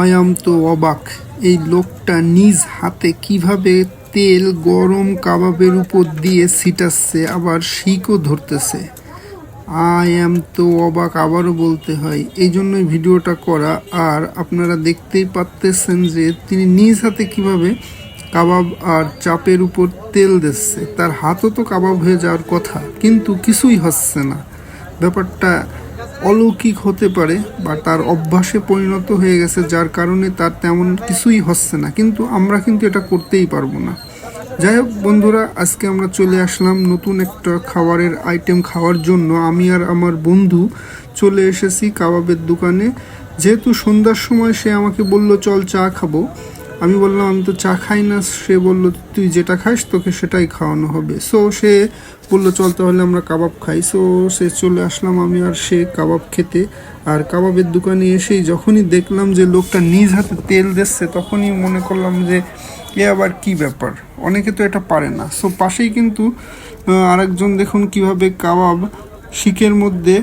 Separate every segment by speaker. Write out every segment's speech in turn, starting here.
Speaker 1: আয়াম তো অবাক। এই লোকটা নিজ হাতে কীভাবে তেল গরম কাবাবের উপর দিয়ে ছিটাচ্ছে, আবার শিকও ধরতেছে। আই এম তো অবাক, আবারও বলতে হয়, এই জন্যই ভিডিওটা করা। আর আপনারা দেখতেই পারতেছেন যে তিনি নিজ হাতে কীভাবে কাবাব আর চাপের উপর তেল দিচ্ছে। তার হাতও তো কাবাব হয়ে যাওয়ার কথা, কিন্তু কিছুই হচ্ছে না। ব্যাপারটা অলৌকিক হতে পারে বা তার অভ্যাসে পরিণত হয়ে গেছে, যার কারণে তার তেমন কিছুই হচ্ছে না। কিন্তু আমরা কিন্তু এটা করতেই পারব না। যাই হোক বন্ধুরা, আজকে আমরা চলে আসলাম নতুন একটা খাবারের আইটেম খাওয়ার জন্য। আমি আর আমার বন্ধু চলে এসেছি কাবাবের দোকানে। যেহেতু সন্ধ্যার সময় সে আমাকে বলল, চল চা খাব। আমি বললাম, আমি তো চা খাই না। সে বলল, তুই যেটা খাস তোকে সেটাই খাওয়ানো হবে। সো সে বলল, চল তাহলে আমরা কাবাব খাই। সো সে চলে আসলাম আমি আর সে কাবাব খেতে। আর কাবাবের দোকানে এসেই যখনই দেখলাম যে লোকটা নিজ হাতে তেল দিচ্ছে, তখনই মনে করলাম যে, এ আবার কি ব্যাপার? অনেকে তো এটা পারে না। সো পাশেই কিন্তু আরেকজন দেখুন কীভাবে কাবাব শিকের মধ্যে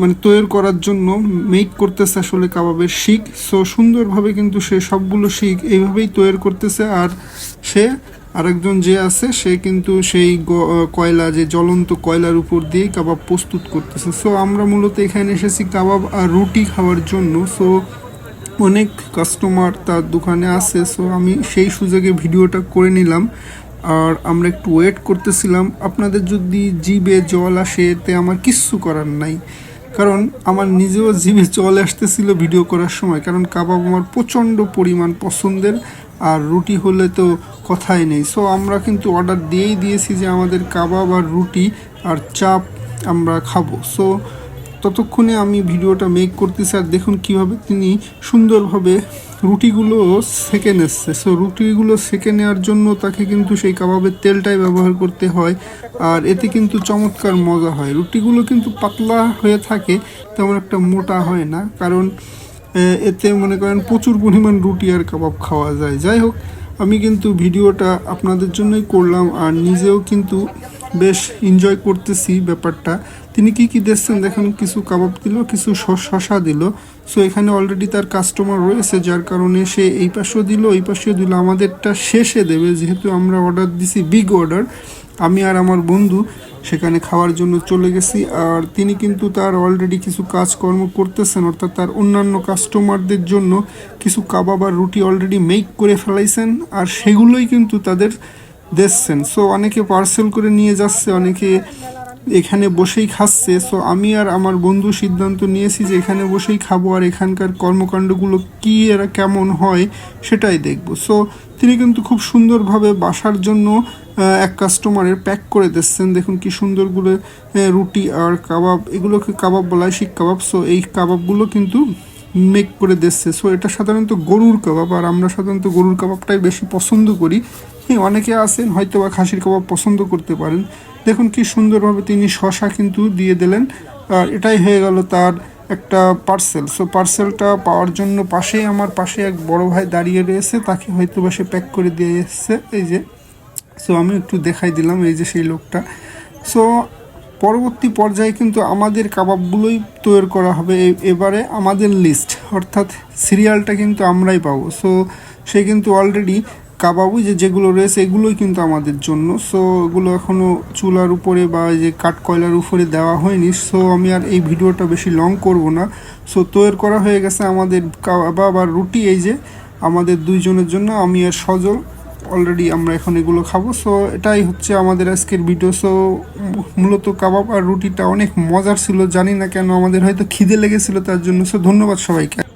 Speaker 1: মানে তৈরি করার জন্য মেক করতেছে আসলে কাবাবের শিক। সো সুন্দরভাবে কিন্তু সে সবগুলো শিক এইভাবেই তৈরি করতেছে। আর সে, আরেকজন যে আছে, সে কিন্তু সেই কয়লা, যে জ্বলন্ত কয়লার উপর দিয়ে কাবাব প্রস্তুত করতেছে। সো আমরা মূলত এখানে এসেছি কাবাব আর রুটি খাওয়ার জন্য। সো অনেক কাস্টমার তার দোকানে আছে। সো আমি সেই সুযোগে ভিডিওটা করে নিলাম। আর আমরা একটু ওয়েট করতেছিলাম। আপনাদের যদি জিবে জল আসে এতে আমার কিচ্ছু করার নাই। কারণ আমার নিজেও জিভে জল আসতেছিল ভিডিও করার সময়। কারণ কাবাব আমার প্রচণ্ড পরিমাণ পছন্দের, আর রুটি হলে তো কথাই নেই। সো আমরা কিন্তু অর্ডার দিয়েই দিয়েছি যে আমাদের কাবাব আর রুটি আর চাপ আমরা খাব। সো ততক্ষণে আমি ভিডিওটা মেক করতেছি আর দেখুন কীভাবে তিনি সুন্দরভাবে রুটিগুলো সেকে নিচ্ছে। সো রুটিগুলো সেকে নেওয়ার জন্য তাকে কিন্তু সেই কাবাবের তেলটাই ব্যবহার করতে হয় আর এতে কিন্তু চমৎকার মজা হয়। রুটিগুলো কিন্তু পাতলা হয়ে থাকে, তেমন একটা মোটা হয় না, কারণ এতে মনে করেন প্রচুর পরিমাণ রুটি আর কাবাব খাওয়া যায়। যাই হোক, আমি কিন্তু ভিডিওটা আপনাদের জন্যই করলাম আর নিজেও কিন্তু বেশ এনজয় করতেছি ব্যাপারটা। তিনি কি কি দিচ্ছেন দেখেন, কিছু কাবাব দিল, কিছু শশা দিল। সো এখানে অলরেডি তার কাস্টমার রয়েছে, যার কারণে সে এই পাশেও দিল এই পাশেও দিল। আমাদেরটা শেষে দেবে, যেহেতু আমরা অর্ডার দিছি বিগ অর্ডার আমি আর আমার বন্ধু সেখানে খাওয়ার জন্য চলে গেছি। আর তিনি কিন্তু তার অলরেডি কিছু কাজকর্ম করতেছেন, অর্থাৎ তার অন্যান্য কাস্টমারদের জন্য কিছু কাবাব আর রুটি অলরেডি মেক করে ফেলাইছেন। আর সেগুলোই কিন্তু তাদের দিচ্ছেন সো অনেকে পার্সেল করে নিয়ে যাচ্ছে, অনেকে এখানে বসেই খাচ্ছে। সো আমি আর আমার বন্ধু সিদ্ধান্ত নিয়েছি যে এখানে বসেই খাব আর এখানকার কর্মকাণ্ডগুলো কী এরা কেমন হয় সেটাই দেখব। সো তিনি কিন্তু খুব সুন্দরভাবে বাসার জন্য এক কাস্টমারের প্যাক করে দিচ্ছেন। দেখুন কি সুন্দরগুলো রুটি আর কাবাব, এগুলোকে কাবাব বলা হয়, শিক কাবাব। সো এই কাবাবগুলো কিন্তু মেক করে দিচ্ছে। সো এটা সাধারণত গরুর কাবাব, আর আমরা সাধারণত গরুর কাবাবটাই বেশি পছন্দ করি। হ্যাঁ অনেকে আছেন হয়তো বা খাসির কাবাব পছন্দ করতে পারেন। দেখুন কি সুন্দরভাবে তিনি শশা কিন্তু দিয়ে দিলেন। আর এটাই হয়ে গেল তার একটা পার্সেল সো পার্সেলটা পাওয়ার জন্য পাশেই, আমার পাশে এক বড় ভাই দাঁড়িয়ে রয়েছে। তাকে হয়তো বা সে প্যাক করে দিয়ে এসছে। এই যে সো আমি একটু দেখাই দিলাম এই যে সেই লোকটা। সো পরবর্তী পর্যায়ে কিন্তু আমাদের কাবাবগুলোই তৈরি করা হবে। এবারে আমাদের লিস্ট অর্থাৎ সিরিয়ালটা কিন্তু আমরাই পাবো। সো সে কিন্তু অলরেডি কাবাবই যে যেগুলো রয়েছে এগুলোই কিন্তু আমাদের জন্য। সো এগুলো এখনও চুলার উপরে বা যে কাঠ কয়লার উপরে দেওয়া হয়নি। সো আমি আর এই ভিডিওটা বেশি লং করব না। সো তৈরি করা হয়ে গেছে আমাদের কাবাব আর রুটি। এই যে আমাদের দুইজনের জন্য, আমি আর সজল। অলরেডি আমরা এখন এগুলো খাব। সো এটাই হচ্ছে আমাদের আজকের ভিডিও সো মূলত কাবাব আর রুটিটা অনেক মজার ছিল। জানি না কেন আমাদের হয়তো খিদে লেগেছিল তার জন্য। সো ধন্যবাদ সবাইকে।